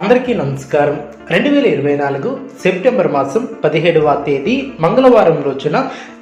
అందరికీ నమస్కారం. రెండు వేల ఇరవై నాలుగు సెప్టెంబర్ మాసం పదిహేడవ తేదీ మంగళవారం రోజున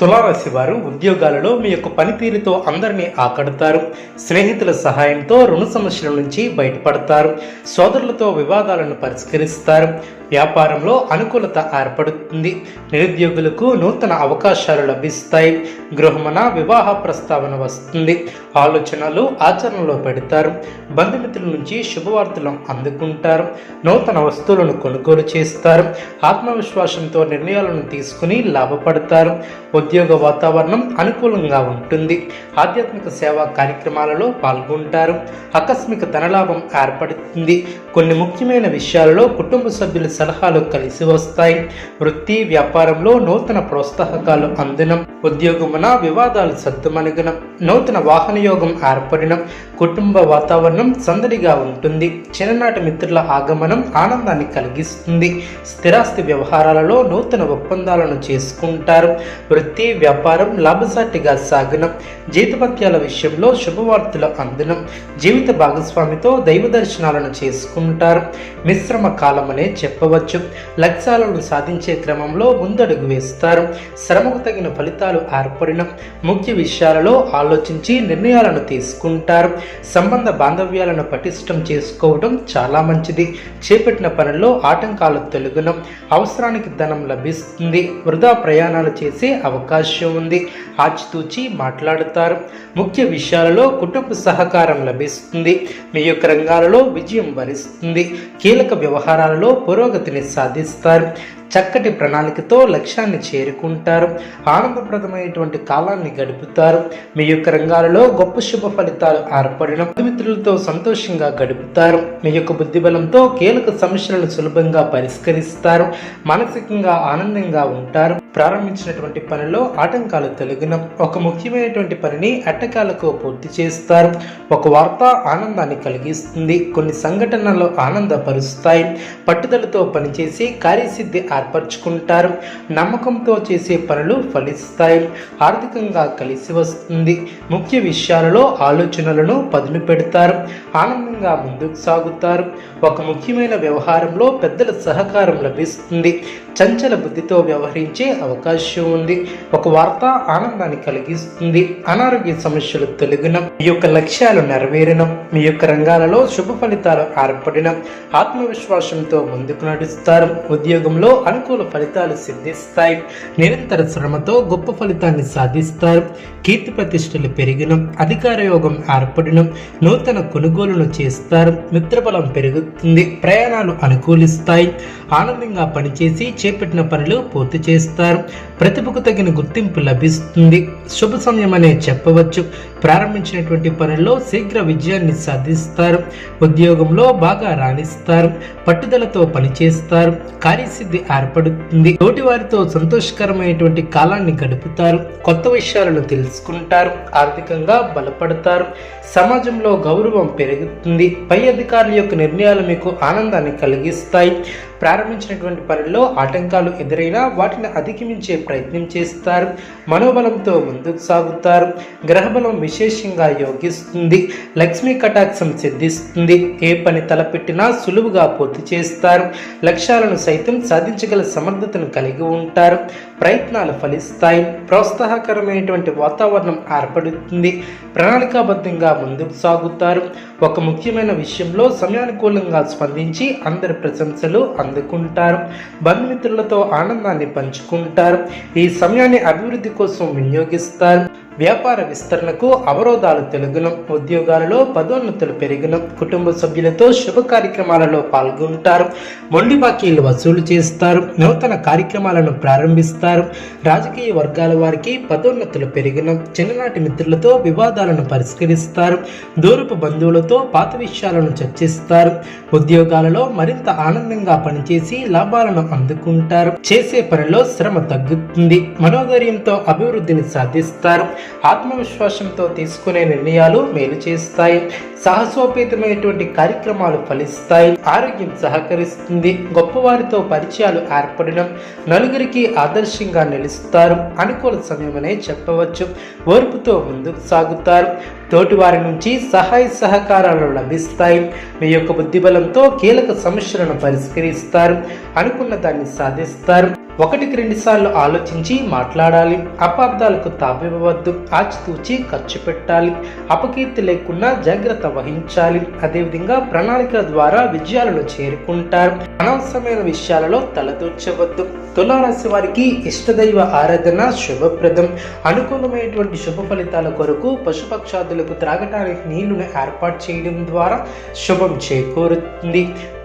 తులారాశి వారు ఉద్యోగాలలో మీ యొక్క పనితీరుతో అందరినీ ఆకడతారు. స్నేహితుల సహాయంతో రుణ సమస్యల నుంచి బయటపడతారు. సోదరులతో వివాదాలను పరిష్కరిస్తారు. వ్యాపారంలో అనుకూలత ఏర్పడుతుంది. నిరుద్యోగులకు నూతన అవకాశాలు లభిస్తాయి. గృహమన వివాహ ప్రస్తావన వస్తుంది. ఆలోచనలు ఆచరణలో పెడతారు. బంధుమిత్రుల నుంచి శుభవార్తలు అందుకుంటారు. నూతన వస్తువులను కొనుగోలు చేస్తారు. ఆత్మవిశ్వాసంతో నిర్ణయాలను తీసుకుని లాభపడతారు. ఉద్యోగ వాతావరణం అనుకూలంగా ఉంటుంది. ఆధ్యాత్మిక సేవా కార్యక్రమాలలో పాల్గొంటారు. ఆకస్మిక ధనలాభం ఏర్పడుతుంది. కొన్ని ముఖ్యమైన విషయాలలో కుటుంబ సభ్యుల సలహాలు కలిసి వస్తాయి. వృత్తి వ్యాపారంలో నూతన ప్రోత్సాహకాలు అందనం. ఉద్యోగమున వివాదాలు సద్దుమణగనం. నూతన వాహన యోగం ఏర్పడడం కుటుంబ వాతావరణం సందడిగా ఉంటుంది. చిన్ననాటి మిత్రుల ఆగమనం ఆనందాన్ని కలిగిస్తుంది. స్థిరాస్తి వ్యవహారాలలో నూతన ఒప్పందాలను చేసుకుంటారు. వృత్తి వ్యాపారం లాభసాటిగా సాగనం. జీతపత్యాల విషయంలో శుభవార్తలు అందనం. జీవిత భాగస్వామితో దైవ దర్శనాలను చేసుకుంటారు. మిశ్రమ కాలమనే చెప్ప చెప్పవచ్చు. లక్ష్యాలను సాధించే క్రమంలో ముందడుగు వేస్తారు. శ్రమకు తగిన ఫలితాలు ఏర్పడిన ముఖ్య విషయాలలో ఆలోచించి నిర్ణయాలను తీసుకుంటారు. సంబంధ బాంధవ్యాలను పటిష్టం చేసుకోవడం చాలా మంచిది. చేపట్టిన పనుల్లో ఆటంకాలు తొలగడం అవసరానికి ధనం లభిస్తుంది. వృధా ప్రయాణాలు చేసే అవకాశం ఉంది. ఆచితూచి మాట్లాడుతారు. ముఖ్య విషయాలలో కుటుంబ సహకారం లభిస్తుంది. మీ యొక్క రంగాలలో విజయం వరిస్తుంది. కీలక వ్యవహారాలలో పురోగతి పురోగతిని సాధిస్తారు. చక్కటి ప్రణాళికతో లక్ష్యాన్ని చేరుకుంటారు. ఆనందప్రదమైనటువంటి కాలాన్ని గడుపుతారు. మీ యొక్క రంగాలలో గొప్ప శుభ ఫలితాలు ఏర్పడిన మిత్రులతో సంతోషంగా గడుపుతారు. మీ యొక్క బుద్ధిబలంతో కీలక సమస్యలను సులభంగా పరిష్కరిస్తారు. మానసికంగా ఆనందంగా ఉంటారు. ప్రారంభించినటువంటి పనిలో ఆటంకాలు తొలగిన ఒక ముఖ్యమైనటువంటి పనిని అట్టకాలకు పూర్తి చేస్తారు. ఒక వార్త ఆనందాన్ని కలిగిస్తుంది. కొన్ని సంఘటనలు ఆనందపరుస్తాయి. పట్టుదలతో పనిచేసి కార్యసిద్ధి ఏర్పరచుకుంటారు. నమ్మకంతో చేసే పనులు ఫలిస్తాయి. ఆర్థికంగా కలిసి వస్తుంది. ముఖ్య విషయాలలో ఆలోచనలను పదులు పెడతారు ఆనందం ఆనందంగా ముందుకు సాగుతారు. ఒక ముఖ్యమైన వ్యవహారంలో పెద్దల సహకారం లభిస్తుంది. చంచల బుద్ధితో వ్యవహరించే అవకాశం ఉంది. ఒక వార్త ఆనందాన్ని కలిగిస్తుంది. అనారోగ్య సమస్యలు తొలగిన. మీ యొక్క లక్ష్యాలు నెరవేరడం మీ యొక్క రంగాలలో శుభ ఫలితాలు ఏర్పడిన. ఆత్మవిశ్వాసంతో ముందుకు నడుస్తారు. ఉద్యోగంలో అనుకూల ఫలితాలు సిద్ధిస్తాయి. నిరంతర శ్రమతో గొప్ప ఫలితాన్ని సాధిస్తారు. కీర్తి ప్రతిష్టలు పెరిగిన. అధికార యోగం ఏర్పడిన. నూతన కొనుగోలును చేస్తారు. మిత్రబలం పెరుగుతుంది. ప్రయాణాలు అనుకూలిస్తాయి. ఆనందంగా పనిచేసి చేపట్టిన పనులు పూర్తి చేస్తారు. ప్రతిభకు తగిన గుర్తింపు లభిస్తుంది. శుభ సమయం అనే చెప్పవచ్చు. ప్రారంభించినటువంటి పనుల్లో శీఘ్ర విజయాన్ని సాధిస్తారు. ఉద్యోగంలో బాగా రాణిస్తారు. పట్టుదలతో పనిచేస్తారు. కార్యసిద్ధి ఏర్పడుతుంది. తోటి వారితో సంతోషకరమైనటువంటి కాలాన్ని గడుపుతారు. కొత్త విషయాలను తెలుసుకుంటారు. ఆర్థికంగా బలపడతారు. సమాజంలో గౌరవం పెరుగుతుంది. పై అధికారుల యొక్క నిర్ణయాలు మీకు ఆనందాన్ని కలిగిస్తాయి. ప్రారంభించినటువంటి పనుల్లో ఆటంకాలు ఎదురైనా వాటిని అధిగమించే ప్రయత్నం చేస్తారు. మనోబలంతో ముందుకు సాగుతారు. గ్రహబలం విశేషంగా యోగిస్తుంది. లక్ష్మీ కటాక్షం సిద్ధిస్తుంది. ఏ పని తలపెట్టినా సులువుగా పూర్తి చేస్తారు. లక్ష్యాలను సైతం సాధించగల సమర్థతను కలిగి ఉంటారు. ప్రయత్నాలు ఫలిస్తాయి. ప్రోత్సాహకరమైనటువంటి వాతావరణం ఏర్పడుతుంది. ప్రణాళికాబద్ధంగా ముందుకు సాగుతారు. ఒక ముఖ్యమైన విషయంలో సమయానుకూలంగా స్పందించి అందరి ప్రశంసలు అందుకుంటారు. బంధుమిత్రులతో ఆనందాన్ని పంచుకుంటారు. ఈ సమయాన్ని అభివృద్ధి కోసం వినియోగిస్తారు. వ్యాపార విస్తరణకు అవరోధాలు తెలుగులం ఉద్యోగాలలో పదోన్నతులు పెరగడం కుటుంబ సభ్యులతో శుభ కార్యక్రమాలలో పాల్గొంటారు. మొండి బాకీలు వసూలు చేస్తారు. నూతన కార్యక్రమాలను ప్రారంభిస్తారు. రాజకీయ వర్గాల వారికి పదోన్నతులు పెరిగిన. చిన్ననాటి మిత్రులతో వివాదాలను పరిష్కరిస్తారు. దూరపు బంధువులతో పాత విషయాలను చర్చిస్తారు. ఉద్యోగాలలో మరింత ఆనందంగా పనిచేసి లాభాలను అందుకుంటారు. చేసే పనిలో శ్రమ తగ్గుతుంది. మనోధైర్యంతో అభివృద్ధిని సాధిస్తారు. ఆత్మవిశ్వాసంతో తీసుకునే నిర్ణయాలు మేలు చేస్తాయి. సాహసోపేతమైనటువంటి కార్యక్రమాలు ఫలిస్తాయి. ఆరోగ్యం సహకరిస్తుంది. గొప్పవారితో పరిచయాలు ఏర్పడడం నలుగురికి ఆదర్శంగా నిలుస్తారు. అనుకూల సమయమనే చెప్పవచ్చు. ఓర్పుతో ముందుకు సాగుతారు. తోటివారి నుంచి సహాయ సహకారాలు లభిస్తాయి. మీ యొక్క బుద్ధిబలంతో కీలక సమస్యలను పరిష్కరిస్తారు. అనుకున్న దాన్ని సాధిస్తారు. ఒకటికి రెండు సార్లు ఆలోచించి మాట్లాడాలి. అపార్థాలకు తావివ్వవద్దు. ఆచితూచి ఖర్చు పెట్టాలి. అపకీర్తి లేకుండా జాగ్రత్త వహించాలి. అదేవిధంగా ప్రణాళికల ద్వారా విజయాలను చేరుకుంటారు. అనవసరమైన విషయాలలో తలదూర్చవద్దు. తులారాశి వారికి ఇష్టదైవ ఆరాధన శుభప్రదం. అనుకూలమైనటువంటి శుభ ఫలితాల కొరకు పశుపక్షాదులకు త్రాగటానికి నీళ్ళను ఏర్పాటు చేయడం ద్వారా శుభం చేకూరుతుంది.